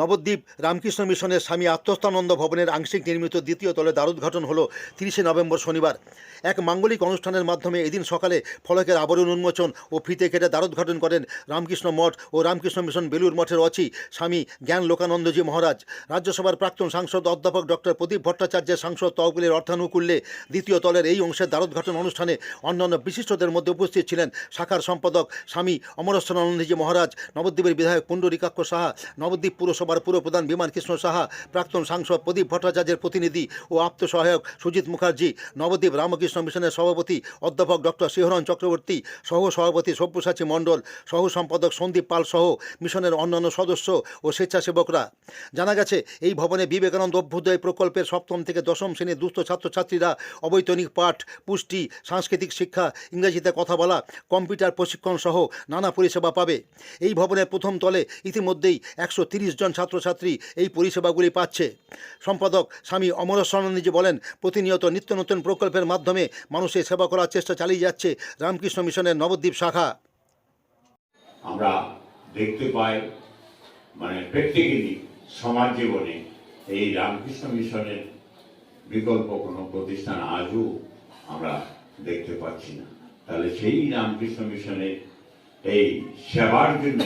নবদ্বীপ রামকৃষ্ণ মিশনের স্বামী আত্মস্থানন্দ ভবনের আংশিক নির্মিত দ্বিতীয় তলে দ্বারোদ্ঘাটন হল তিরিশে নভেম্বর শনিবার। এক মাঙ্গলিক অনুষ্ঠানের মাধ্যমে এদিন সকালে ফলকের আবরণ উন্মোচন ও ফিতে কেটে দ্বারোদ্ঘাটন করেন রামকৃষ্ণ মঠ ও রামকৃষ্ণ মিশন বেলুর মঠের অচি স্বামী জ্ঞান লোকানন্দজি মহারাজ। রাজ্যসভার প্রাক্তন সাংসদ অধ্যাপক ডক্টর প্রদীপ ভট্টাচার্যের সাংসদ তহবিলের অর্থানুকূল্যে দ্বিতীয় তলের এই অংশের দ্বারোদ্ঘাটন অনুষ্ঠানে অন্যান্য বিশিষ্টদের মধ্যে উপস্থিত ছিলেন শাখার সম্পাদক স্বামী অমরস্থানন্দজি মহারাজ, নবদ্বীপের বিধায়ক পুণ্ডরিকাক্ষ সাহা, নবদ্বীপ পুরসভার পুরপ্রধান বিমান কৃষ্ণ সাহা, প্রাক্তন সাংসদ প্রদীপ ভট্টাচার্যের প্রতিনিধি ও আপ্তসহায়ক সুজিত মুখার্জি, নবদ্বীপ রামকৃষ্ণ মিশনের সভাপতি অধ্যাপক ডক্টর শিহরণ চক্রবর্তী সহ সভাপতি সব্যসাচী মণ্ডল সহ সম্পাদক সন্দীপ পাল সহ মিশনের অন্যান্য সদস্য ও স্বেচ্ছাসেবকরা। জানা গেছে, এই ভবনে বিবেকানন্দ অভ্যুদয় প্রকল্পের সপ্তম থেকে দশম শ্রেণির দুস্থ ছাত্রছাত্রীরা অবৈতনিক পাঠ, পুষ্টি, সাংস্কৃতিক শিক্ষা, ইংরেজিতে কথা বলা, কম্পিউটার প্রশিক্ষণ সহ নানা পরিষেবা পাবে। এই ভবনের প্রথম তলে ইতিমধ্যেই একশো জন ছাত্রছাত্রী এই পরিষেবাগুলি পাচ্ছে। সম্পাদক স্বামী অমর অমরেশ্বরানন্দজি বলেন, প্রতিনিয়ত নিত্য নতুন প্রকল্পের মাধ্যমে মানুষের সেবা করার চেষ্টা চালিয়ে যাচ্ছে রামকৃষ্ণ মিশনের নবদ্বীপ শাখা। আমরা দেখতে পাই মানে প্র্যাকটিক্যালি সমাজ জীবনে এই রামকৃষ্ণ মিশনের বিকল্প কোনো প্রতিষ্ঠান আজও আমরা দেখতে পাচ্ছি না। তাহলে সেই রামকৃষ্ণ মিশনের এই সেবার জন্য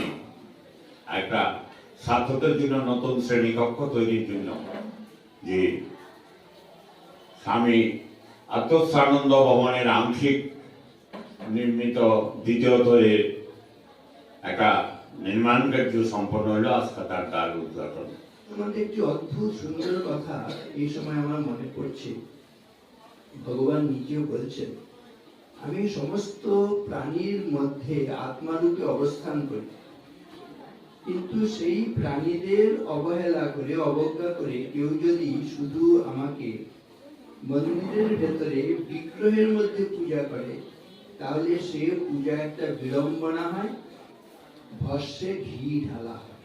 একটা ছাত্রদের জন্য নতুন শ্রেণীকক্ষ তৈরির জন্য। যে স্বামী আত্মস্থানন্দ ভবনের আংশিক নির্মিত দ্বিতীয় তলের একটা নির্মাণ কার্য সম্পন্ন হলো আজকে তার দ্বার উদ্ঘাটন আমাদের একটি অদ্ভুত সুন্দর কথা এই সময় আমার মনে পড়ছে। ভগবান নিজেও বলছেন, আমি সমস্ত প্রাণীর মধ্যে আত্মারূপে অবস্থান করি। কিন্তু সেই প্রাণীদের অবহেলা করে অবজ্ঞা করে কেউ যদি শুধু আমাকে মন্দিরের ভেতরে বিগ্রহের মধ্যে পূজা করে তাহলে সে পূজা একটা বিড়ম্বনা হয় ভস্যে ঘি ঢালা হয়।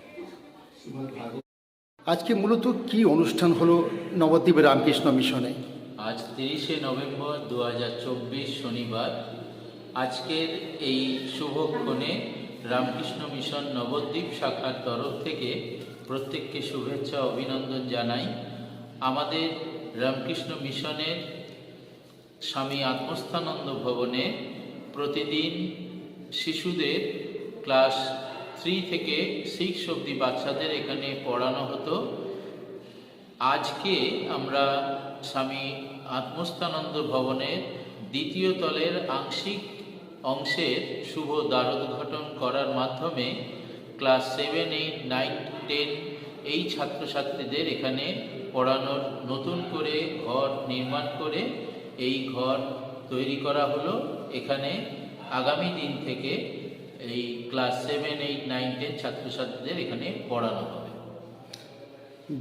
আজকে মূলত কি অনুষ্ঠান হলো নবদ্বীপ রামকৃষ্ণ মিশনে? আজ তিরিশে নভেম্বর দু হাজার চব্বিশ শনিবার। আজকের এই শুভক্ষণে রামকৃষ্ণ মিশন নবদ্বীপ শাখার তরফ থেকে প্রত্যেককে শুভেচ্ছা, অভিনন্দন জানাই। আমাদের রামকৃষ্ণ মিশনের স্বামী আত্মস্থানন্দ ভবনে প্রতিদিন শিশুদের ক্লাস থ্রি থেকে সিক্স অবধি বাচ্চাদের এখানে পড়ানো হতো। আজকে আমরা স্বামী আত্মস্থানন্দ ভবনের দ্বিতীয় তলের আংশিক অংশের শুভ দ্বারোদ্ঘাটন করার মাধ্যমে class seven eight nine ten এই ছাত্রছাত্রীদের এখানে পড়ানোর নতুন করে ঘর নির্মাণ করে এই ঘর তৈরি করা হলো। এখানে আগামী দিন থেকে এই class seven eight nine ten ছাত্রছাত্রীদের এখানে পড়ানো হবে।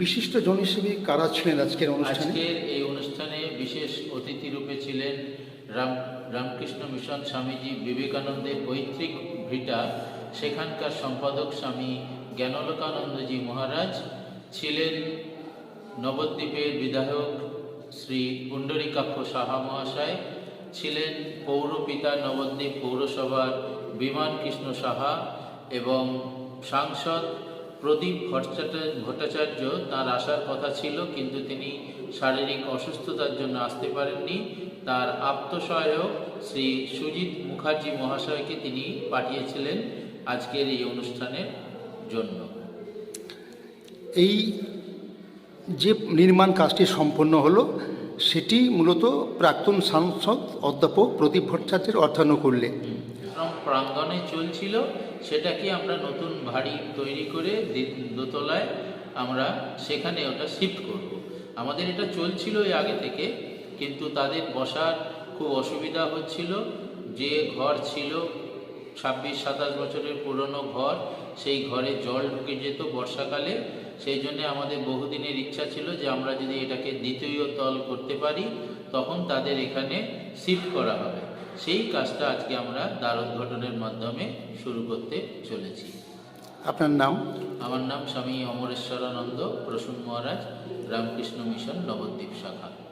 বিশিষ্ট জন হিসেবে কারা ছিলেন আজকের অনুষ্ঠানে? আজকের এই অনুষ্ঠানে বিশেষ অতিথি রূপে ছিলেন রাম, রামকৃষ্ণ মিশন স্বামীজি বিবেকানন্দের পৈতৃক ভিটা, সেখানকার সম্পাদক স্বামী জ্ঞানলোকানন্দজি মহারাজ, ছিলেন নবদ্বীপের বিধায়ক শ্রী পুণ্ডরিকাক্ষ সাহা মহাশয়, ছিলেন পৌরপিতা নবদ্বীপ পৌরসভার বিমান কৃষ্ণ সাহা এবং সাংসদ প্রদীপ ভট্টাচার্য ভট্টাচার্য তার আসার কথা ছিল কিন্তু তিনি শারীরিক অসুস্থতার জন্য আসতে পারেননি। তার আত্মসহায়ক শ্রী সুজিত মুখার্জি মহাশয়কে তিনি পাঠিয়েছিলেন আজকের এই অনুষ্ঠানের জন্য। এই যে নির্মাণ কাজটি সম্পন্ন হলো সেটি মূলত প্রাক্তন সাংসদ অধ্যাপক প্রদীপ ভট্টাচার্যের অর্থানুকূল্যে। প্রাঙ্গণে চলছিল, সেটাকে আমরা নতুন বাড়ি তৈরি করে দোতলায় আমরা সেখানে ওটা শিফট করব। আমাদের এটা চলছিল এই আগে থেকে, কিন্তু তাদের বসার খুব অসুবিধা হচ্ছিল। যে ঘর ছিল, ছাব্বিশ, সাতাশ বছরের পুরনো ঘর, সেই ঘরে জল ঢুকে যেত বর্ষাকালে। সেই জন্য আমাদের বহুদিনের ইচ্ছা ছিল যে আমরা যদি এটাকে দ্বিতীয় তল করতে পারি, তখন তাদের এখানে শিফট করা হবে। সেই কাজটা আজকে আমরা দ্বারোদ্ঘাটনের মাধ্যমে শুরু করতে চলেছি। আপনার নাম? আমার নাম স্বামী অমরেশ্বরানন্দ প্রসূন মহারাজ রামকৃষ্ণ মিশন নবদ্বীপ শাখা।